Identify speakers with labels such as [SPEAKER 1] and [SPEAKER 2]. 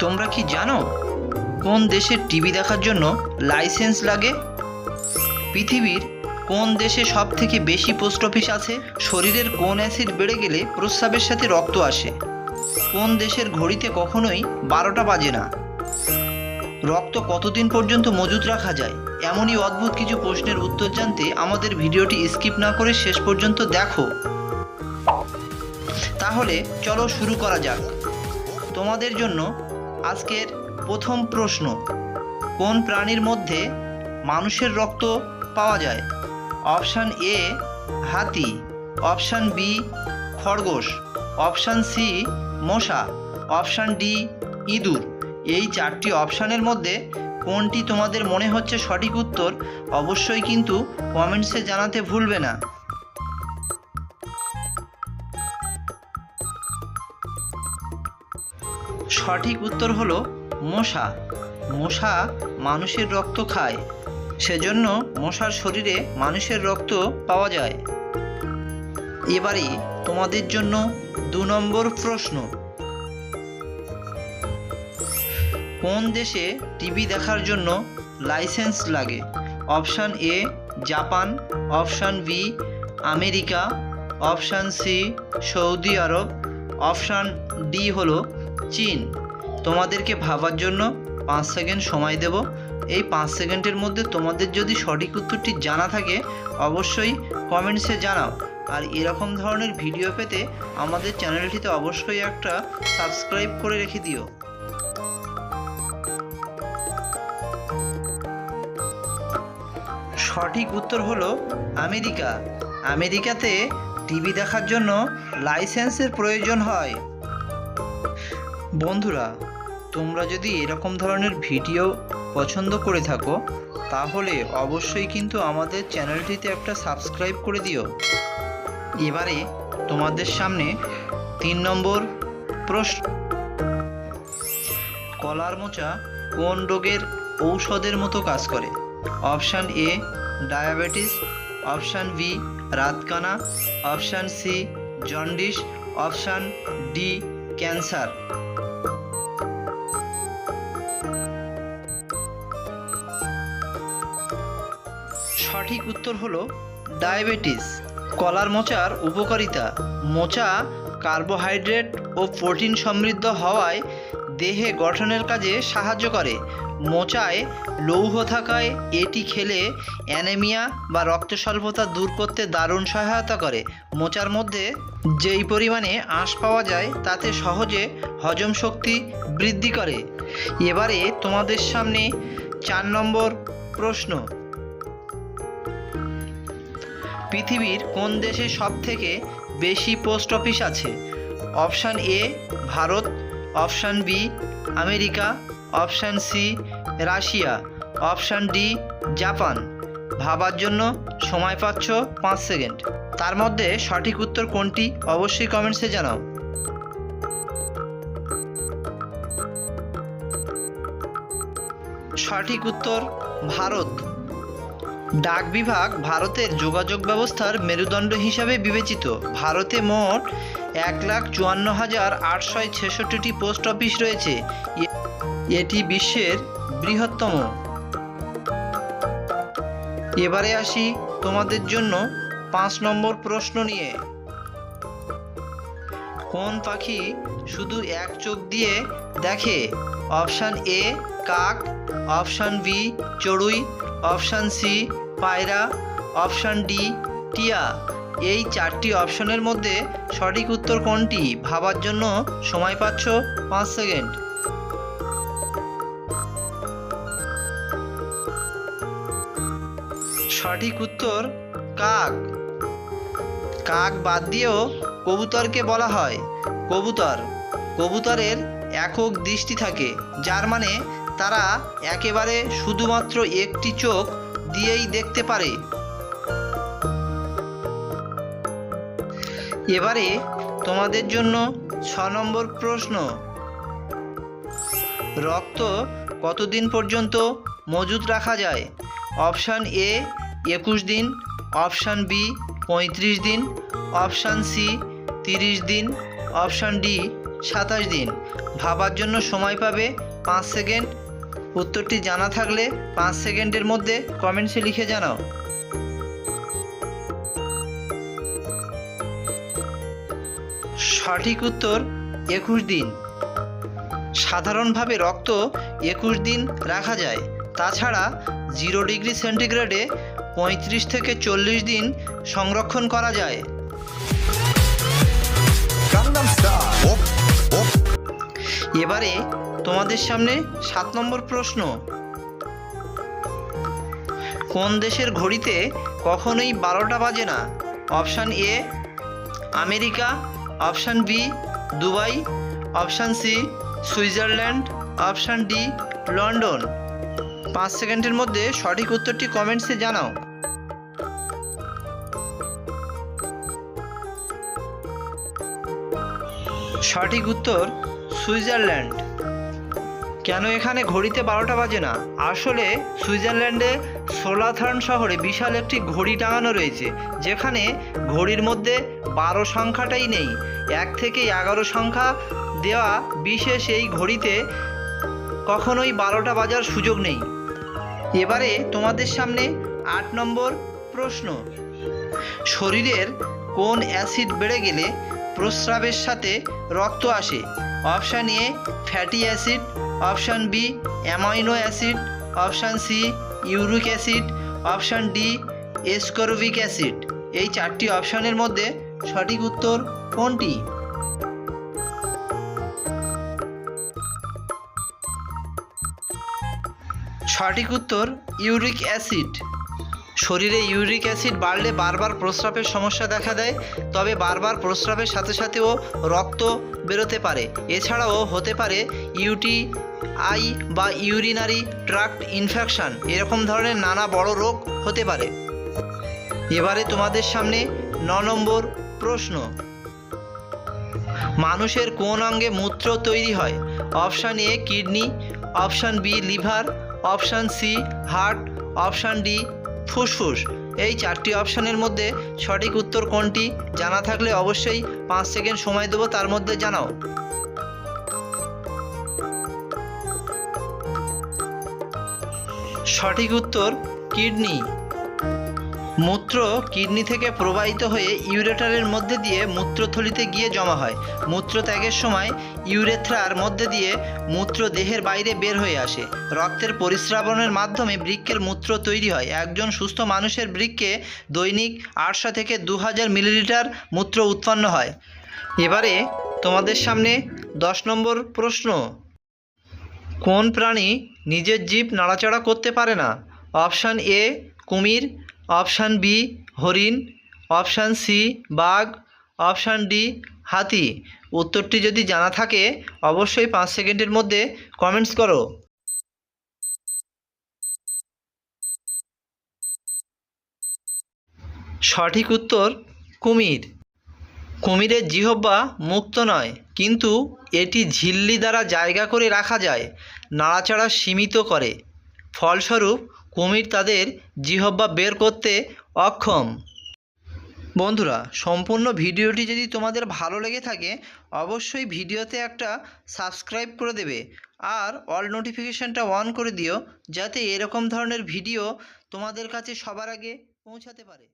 [SPEAKER 1] তোমরা কি জানো? কোন দেশের টিভি দেখার জন্য লাইসেন্স লাগে? পৃথিবীর কোন দেশে সব থেকে বেশি পোস্ট অফিস আছে? শরীরের কোন অ্যাসিড বেড়ে গেলে প্রস্রাবের সাথে রক্ত আসে? কোন দেশের ঘড়িতে কখনোই বারোটা বাজে না? রক্ত কতদিন পর্যন্ত মজুত রাখা যায়? এমনই অদ্ভুত কিছু প্রশ্নের উত্তর জানতে আমাদের ভিডিওটি স্কিপ না করে শেষ পর্যন্ত দেখো। তাহলে চলো শুরু করা যাক। তোমাদের জন্য আজকের প্রথম প্রশ্ন, কোন প্রাণীর মধ্যে মানুষের রক্ত পাওয়া যায়? অপশান এ, হাতি, অপশান বি, খরগোশ, অপশান সি, মশা, অপশান ডি, ইঁদুর। এই চারটি অপশানের মধ্যে কোনটি তোমাদের মনে হচ্ছে সঠিক উত্তর, অবশ্যই কিন্তু কমেন্টসে জানাতে ভুলবে না। সঠিক উত্তর হলো মশা। মশা মানুষের রক্ত খায়। সেজন্য মশার শরীরে মানুষের রক্ত পাওয়া যায়। এবারে তোমাদের জন্য দু নম্বর প্রশ্ন। কোন দেশে টিভি দেখার জন্য লাইসেন্স লাগে? Option A, Japan. Option B, America. Option C, Saudi Arab. Option D হলো চীন। তোমাদেরকে ভাবার জন্য পাঁচ সেকেন্ড সময় দেব। এই পাঁচ সেকেন্ডের মধ্যে তোমাদের যদি সঠিক উত্তরটি জানা থাকে, অবশ্যই কমেন্টসে জানাও। আর এরকম ধরনের ভিডিও পেতে আমাদের চ্যানেলটিতে অবশ্যই একটা সাবস্ক্রাইব করে রেখে দিও। সঠিক উত্তর হলো আমেরিকা। আমেরিকাতে টিভি দেখার জন্য লাইসেন্সের প্রয়োজন হয়। বন্ধুরা তোমরা যদি এরকম ধরনের ভিডিও পছন্দ করে থাকো, তাহলে অবশ্যই কিন্তু আমাদের চ্যানেলটিতে একটা সাবস্ক্রাইব করে দিও। এবারে তোমাদের সামনে তিন নম্বর প্রশ্ন। কলার মোচা কোন রোগের ঔষধের মতো কাজ করে? Option A, diabetes, option B, রাতকানা, option C, jaundice, option D, cancer. সঠিক উত্তর হলো ডায়াবেটিস, কলার মোচার উপকারিতা। মোচা কার্বোহাইড্রেট ও প্রোটিন সমৃদ্ধ হওয়ায় দেহে গঠনের কাজে সাহায্য করে। মোচায় লৌহ থাকায় এটি খেলে অ্যানেমিয়া বা রক্ত স্বল্পতা দূর করতে দারুণ সহায়তা করে। মোচার মধ্যে যেই পরিমাণে আঁশ পাওয়া যায়, তাতে সহজে হজম শক্তি বৃদ্ধি করে। এবারে তোমাদের সামনে চার নম্বর প্রশ্ন। পৃথিবীর কোন দেশে সব থেকে বেশি পোস্ট অফিস আছে? Option A, Bharat, option B, America, option C, Russia, option D, Japan. ভাবার জন্য সময় পাচ্ছ পাঁচ সেকেন্ড। তার মধ্যে সঠিক উত্তর কোনটি অবশ্যই কমেন্টসে জানাও। সঠিক উত্তর, ভারত। ডাক বিভাগ ভারতের যোগাযোগ ব্যবস্থার মেরুদণ্ড হিসাবে বিবেচিত। ভারতে মোট এক লাখ চুয়ান্ন হাজার আটশো ছেষট্টিটি পোস্ট অফিস রয়েছে। এটি বিশ্বের বৃহত্তম। এবারে আসি তোমাদের জন্য পাঁচ নম্বর প্রশ্ন নিয়ে। কোন পাখি শুধু এক চোখ দিয়ে দেখে? অপশান এ, কাক, অপশান বি, চড়ুই, অপশান সি পায়রা, অপশান ডি, টিয়া। এই চারটি অপশনের মধ্যে সঠিক উত্তর কোনটি? ভাবার জন্য সময় পাচ্ছ পাঁচ সেকেন্ড। সঠিক উত্তর, কাক। কাক বাদ দিয়েও কবুতরকে বলা হয়। কবুতর। কবুতরের একক দৃষ্টি থাকে, যার মানে তারা একেবারে শুধুমাত্র একটি চোখ দিয়েই দেখতে পারে। এবারে তোমাদের জন্য ছ নম্বর প্রশ্ন। রক্ত কতদিন পর্যন্ত মজুত রাখা যায়? অপশান এ, একুশ দিন। অপশান বি, পঁয়ত্রিশ দিন। অপশান সি, তিরিশ দিন। অপশান ডি, সাতাশ দিন। ভাবার জন্য সময় পাবে পাঁচ সেকেন্ড। উত্তরটি জানা থাকলে পাঁচ সেকেন্ডের মধ্যে কমেন্টসে লিখে জানাও। সঠিক উত্তর একুশ দিন। সাধারণভাবে রক্ত একুশ দিন রাখা যায়। তাছাড়া জিরো ডিগ্রি সেন্টিগ্রেডে পঁয়ত্রিশ থেকে চল্লিশ দিন সংরক্ষণ করা যায়. এবারে তোমাদের সামনে সাত নম্বর প্রশ্ন। কোন দেশের ঘড়িতে কখনোই বারোটা বাজে না? Option A, America. Option B, Dubai. Option C, Switzerland. Option D, London. পাঁচ সেকেন্ডের মধ্যে সঠিক উত্তরটি কমেন্টসে জানাও। সঠিক উত্তর সুইজারল্যান্ড। কেন এখানে ঘড়িতে বারোটা বাজে না? আসলে সুইজারল্যান্ডে সোলাথার্ন শহরে বিশাল একটি ঘড়ি টাঙানো রয়েছে, যেখানে ঘড়ির মধ্যে বারো সংখ্যাটাই নেই। এক থেকে এগারো সংখ্যা দেওয়া বিশেষ এই ঘড়িতে কখনোই বারোটা বাজার সুযোগ নেই। এবারে তোমাদের সামনে আট নম্বর প্রশ্ন। শরীরের কোন অ্যাসিড বেড়ে গেলে প্রস্রাবের সাথে রক্ত আসে? Option A, fatty acid option B, amino acid. Option C, uric acid. Option D ascorbic acid. এই চারটি অপশানের মধ্যে সঠিক উত্তর কোনটি? সঠিক উত্তর ইউরিক অ্যাসিড। শরীরে ইউরিক অ্যাসিড বাড়লে বারবার প্রস্রাবের সমস্যা দেখা দেয়, তবে বারবার প্রস্রাবের সাথে সাথেও রক্ত বেরোতে পারে। এছাড়াও হতে পারে ইউটি আই বা ইউরিনারি ট্রাক্ট ইনফেকশান, এরকম ধরনের নানা বড় রোগ হতে পারে। এবারে তোমাদের সামনে ন নম্বর প্রশ্ন। মানুষের কোন অঙ্গে মূত্র তৈরি হয়? Option A, kidney, option B, liver, option C, heart, option D ফুসফুস। এই চারটি অপশানের মধ্যে সঠিক উত্তর কোনটি জানা থাকলে অবশ্যই পাঁচ সেকেন্ড সময় দেবো, তার মধ্যে জানাও। সঠিক উত্তর, কিডনি। মূত্র কিডনি থেকে প্রবাহিত হয়ে ইউরেটারের মধ্যে দিয়ে মূত্রথলিতে গিয়ে জমা হয়। মূত্র ত্যাগের সময় ইউরেথ্রার মধ্যে দিয়ে মূত্র দেহের বাইরে বের হয়ে আসে। রক্তের পরিস্রাবণের মাধ্যমে বৃক্কের মূত্র তৈরি হয়। একজন সুস্থ মানুষের বৃক্কে দৈনিক আটশো থেকে দু হাজার মিলিলিটার মূত্র উৎপন্ন হয়। এবারে তোমাদের সামনে দশ নম্বর প্রশ্ন। কোন প্রাণী নিজের জীব নাড়াচাড়া করতে পারে না? অপশান এ কুমির, অপশান বি হরিণ, অপশান সি বাঘ, অপশান ডি হাতি, উত্তরটি যদি জানা থাকে, অবশ্যই পাঁচ সেকেন্ডের মধ্যে কমেন্টস করো। সঠিক উত্তর, কুমির। কুমিরের জিহ্বা মুক্ত নয়, কিন্তু এটি ঝিল্লি দ্বারা জায়গা করে রাখা যায়, নাড়াচাড়া সীমিত করে। ফলস্বরূপ, কুমির তাদের জিহ্বা বের করতে অক্ষম। বন্ধুরা, সম্পূর্ণ ভিডিওটি যদি তোমাদের ভালো লেগে থাকে, অবশ্যই ভিডিওতে একটা সাবস্ক্রাইব করে দেবে আর অল নোটিফিকেশানটা অন করে দিও, যাতে এরকম ধরনের ভিডিও তোমাদের কাছে সবার আগে পৌঁছাতে পারে।